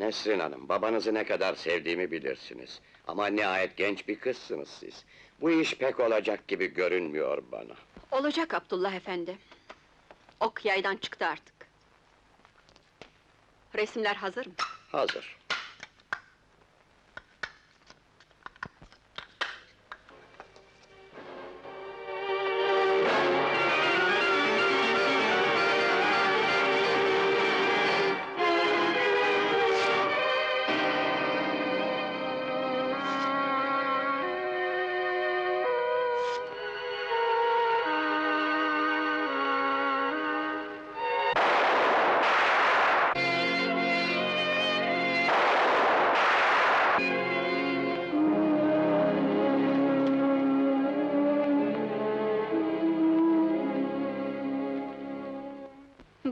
Nesrin Hanım, babanızı ne kadar sevdiğimi bilirsiniz. Ama nihayet genç bir kızsınız siz. Bu iş pek olacak gibi görünmüyor bana. Olacak Abdullah efendi. Ok yaydan çıktı artık. Resimler hazır mı? Hazır.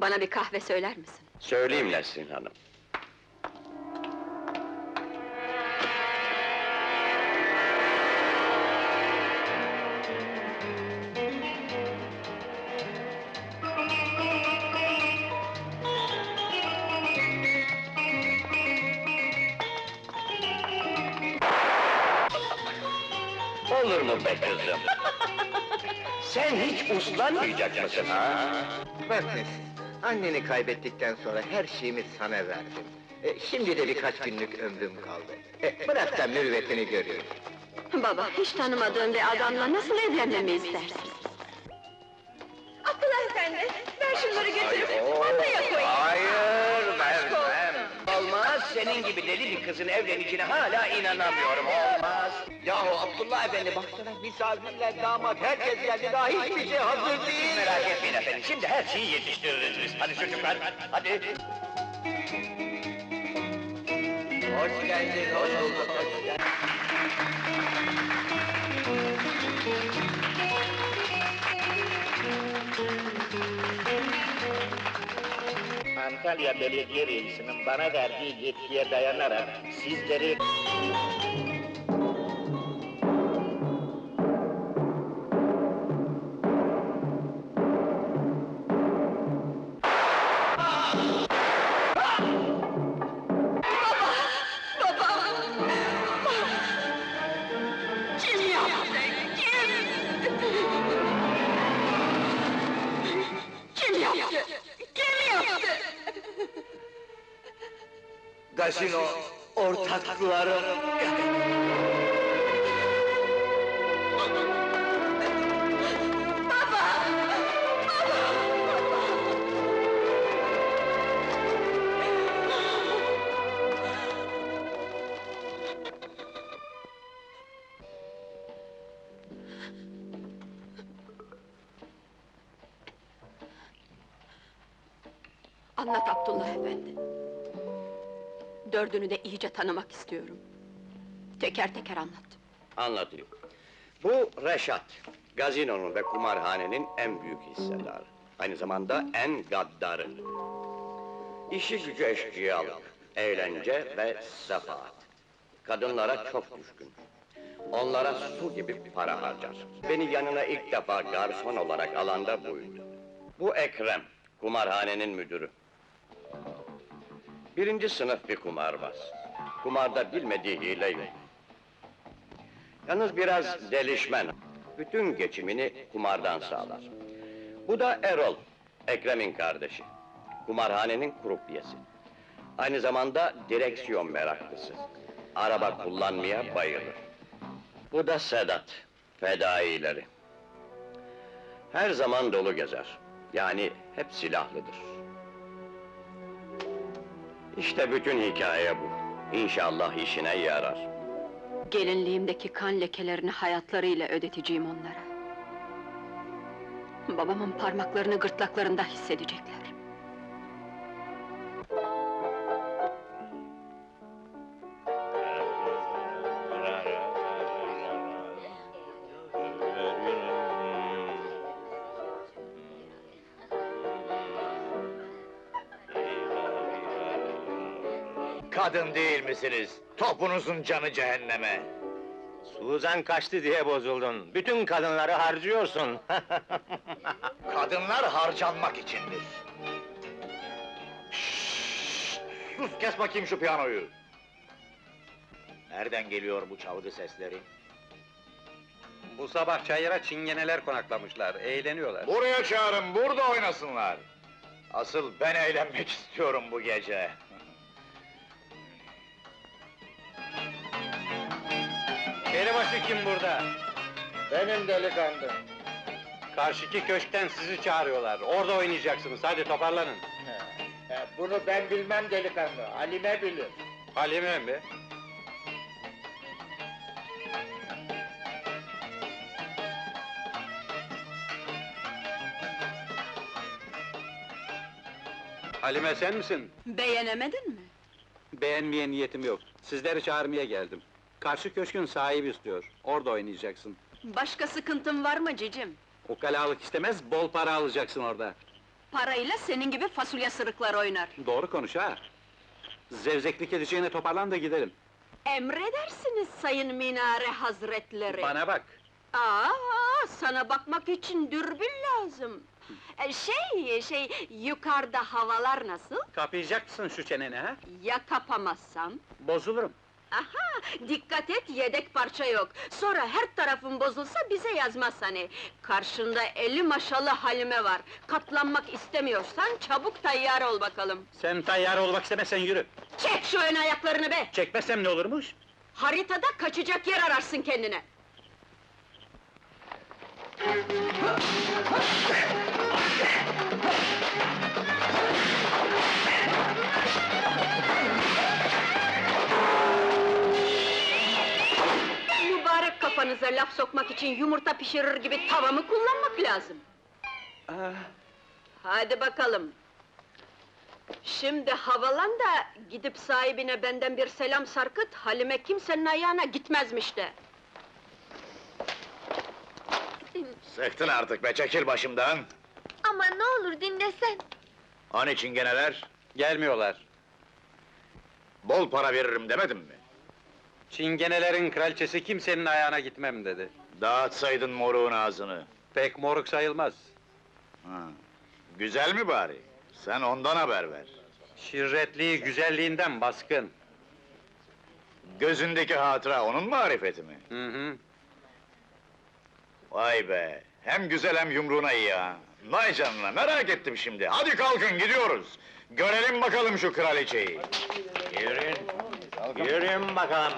Bana bir kahve söyler misin? Söyleyeyim Nesrin Hanım. Olur mu be kızım? Sen hiç uslanmayacak mısın ha? Bak anneni kaybettikten sonra her şeyimi sana verdim. E, şimdi de birkaç günlük ömrüm kaldı. E, bırak da mürüvvetini göreyim. Baba, hiç tanımadığın bir adamla nasıl evlenmemi istersin? Abdullah efendi, ver şunları götürüp masaya koyayım. Hayır, senin gibi deli bir kızın evleneceğine hala inanamıyorum, olmaz. Yahu Abdullah efendi baksana misafirler, damat, herkes geldi daha hiçbir şey hazır değil. Merak etmeyin efendim, şimdi her şeyi yetiştiririz biz. Hadi çocuklar, hadi. Hoş geldin, hoş bulduk, hoş geldin. Antalya Belediye Reisi'nin bana verdiği yetkiye dayanarak sizleri Gazino ortakları. Anlat Abdullah efendi. Dördünü de iyice tanımak istiyorum. Teker teker anlat. Anlatayım. Bu Reşat, gazinonun ve kumarhanenin en büyük hissedarı. Aynı zamanda en gaddarı. İşi gücü eşkıyalık, eğlence ve sefaat. Kadınlara çok düşkün. Onlara su gibi para harcar. Beni yanına ilk defa garson olarak alanda buydu. Bu Ekrem, kumarhanenin müdürü. Birinci sınıf bir kumarbaz. Kumarda bilmediği hile yok. Yalnız biraz delişmen. Bütün geçimini kumardan sağlar. Bu da Erol, Ekrem'in kardeşi. Kumarhanenin krupiyesi. Aynı zamanda direksiyon meraklısı. Araba kullanmaya bayılır. Bu da Sedat, fedaileri. Her zaman dolu gezer. Yani hep silahlıdır. İşte bütün hikaye bu. İnşallah işine yarar. Gelinliğimdeki kan lekelerini hayatlarıyla ödeteceğim onlara. Babamın parmaklarını gırtlaklarında hissedecekler. Kadın değil misiniz? Topunuzun canı cehenneme. Suzan kaçtı diye bozuldun. Bütün kadınları harcıyorsun. Kadınlar harcanmak içindir. sus kes bakayım şu piyanoyu. Nereden geliyor bu çalgı sesleri? Bu sabah çayıra çingeneler konaklamışlar, eğleniyorlar. Buraya çağırın, burada oynasınlar. Asıl ben eğlenmek istiyorum bu gece. Elebaşı kim burada? Benim delikanlı. Karşıki köşkten sizi çağırıyorlar. Orada oynayacaksınız. Hadi toparlanın. Bunu ben bilmem delikanlı, Halime bilir. Halime mi? Halime sen misin? Beğenemedin mi? Beğenmeye niyetim yok. Sizleri çağırmaya geldim. Karşı köşkün sahibi istiyor. Orada oynayacaksın. Başka sıkıntın var mı cicim? Ukalalık istemez, bol para alacaksın orada. Parayla senin gibi fasulye sırıklar oynar. Doğru konuş ha! Zevzeklik edeceğine toparlan da gidelim. Emredersiniz sayın minare hazretleri. Bana bak! Aa, sana bakmak için dürbün lazım. E, Şey, şey, yukarıda havalar nasıl? Kapayacaksın şu çeneni ha? Ya kapamazsam? Bozulurum. Aha, dikkat et, yedek parça yok. Sonra her tarafın bozulsa bize yazmaz hani. Karşında eli maşalı Halime var. Katlanmak istemiyorsan çabuk tayyar ol bakalım. Sen tayyar olmak istemezsen yürü. Çek şu ön ayaklarını be! Çekmezsem ne olurmuş? Haritada kaçacak yer ararsın kendine. Kafanıza laf sokmak için yumurta pişirir gibi tavamı kullanmak lazım. Hadi bakalım. Şimdi havalan da gidip sahibine benden bir selam sarkıt, Halime kimsenin ayağına gitmezmiş de. Sıktın artık be, çekil başımdan! Ama ne olur dinlesen. An için geneler, Gelmiyorlar. bol para veririm demedim mi? Çingenelerin kraliçesi kimsenin ayağına gitmem dedi. Dağıtsaydın moruğun ağzını. Pek moruk sayılmaz. Ha. Güzel mi bari? Sen ondan haber ver. Şirretliği güzelliğinden baskın. Gözündeki hatıra onun marifeti mi? Hı hı. Vay be! Hem güzel hem yumruğuna iyi ha! Vay canına, merak ettim şimdi! Hadi kalkın, gidiyoruz! Görelim bakalım şu kraliçeyi! Yürüyün! Yürüyün bakalım!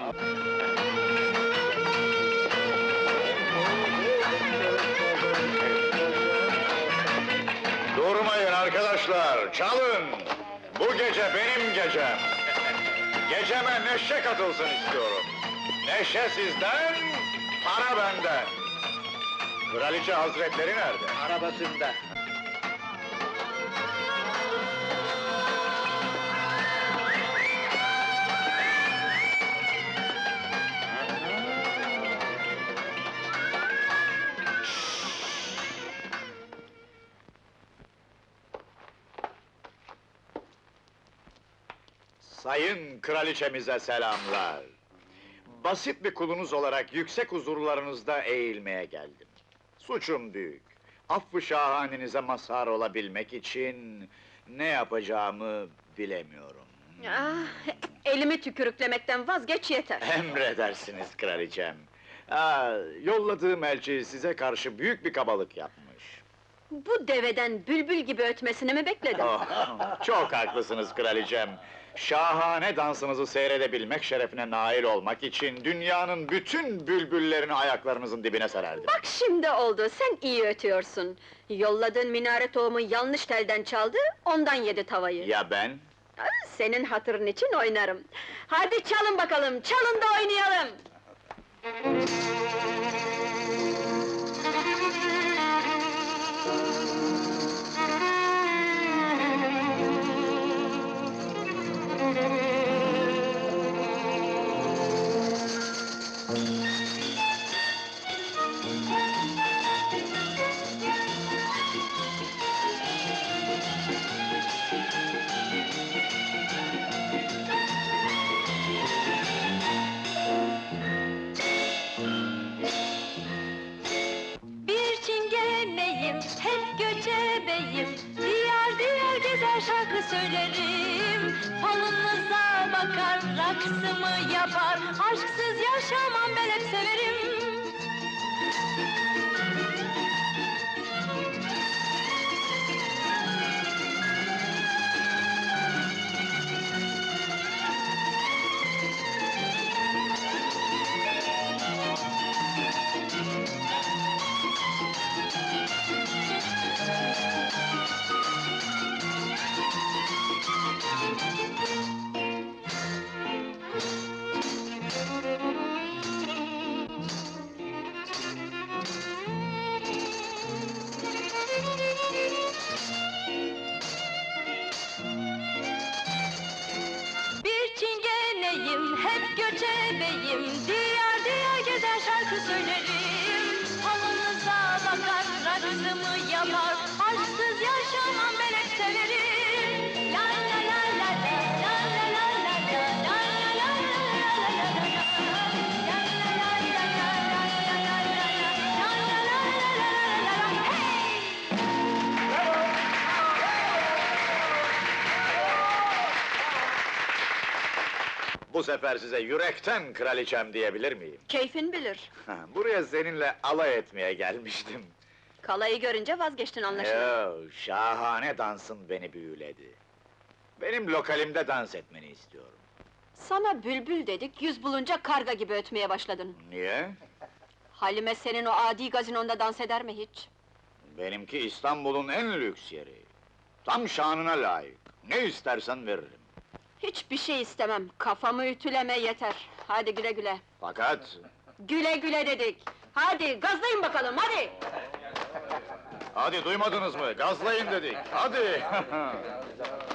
Durmayın arkadaşlar, çalın! Bu gece benim gecem! Geceme neşe katılsın istiyorum! Neşe sizden, para benden! Kraliçe hazretleri nerede? Arabasında. Sayın kraliçemize selamlar. Basit bir kulunuz olarak yüksek huzurlarınızda eğilmeye geldim. Suçum büyük. Affı şahanenize mazhar olabilmek için ne yapacağımı bilemiyorum. Ah, elimi tükürüklemekten vazgeç yeter. Emredersiniz kraliçem. Aa, yolladığım elçi size karşı büyük bir kabalık yapmış. Bu deveden bülbül gibi ötmesini mi bekledin? Oh, çok haklısınız kraliçem. Şahane dansınızı seyredebilmek şerefine nail olmak için dünyanın bütün bülbüllerini ayaklarınızın dibine sererdim. Bak şimdi oldu, sen iyi ötüyorsun. Yolladığın minare tohumu yanlış telden çaldı, ondan yedi tavayı. Ya ben? Senin hatırın için oynarım. Hadi çalın bakalım, çalın da oynayalım! Söylerim. Falınıza bakar raksımı yapar. Aşksız yaşamam ben hep göçebeyim Diyar diyar gezer şarkı söylerim. Halınıza bakar, raksımı yapar Aşksız yaşamam ben severim Bu sefer size yürekten kraliçem diyebilir miyim? Keyfin bilir. Buraya seninle alay etmeye gelmiştim. Kalayı görünce vazgeçtin anlaşılan. Yo, şahane dansın beni büyüledi. Benim lokalimde dans etmeni istiyorum. Sana bülbül dedik, yüz bulunca karga gibi ötmeye başladın. Niye? Halime senin o adi gazinonda dans eder mi hiç? Benimki İstanbul'un en lüks yeri. Tam şanına layık. Ne istersen veririm. Hiçbir şey istemem, kafamı ütüleme yeter. Hadi güle güle. Fakat Güle güle dedik. Hadi gazlayın bakalım, hadi! Hadi duymadınız mı? Gazlayın dedik. Hadi.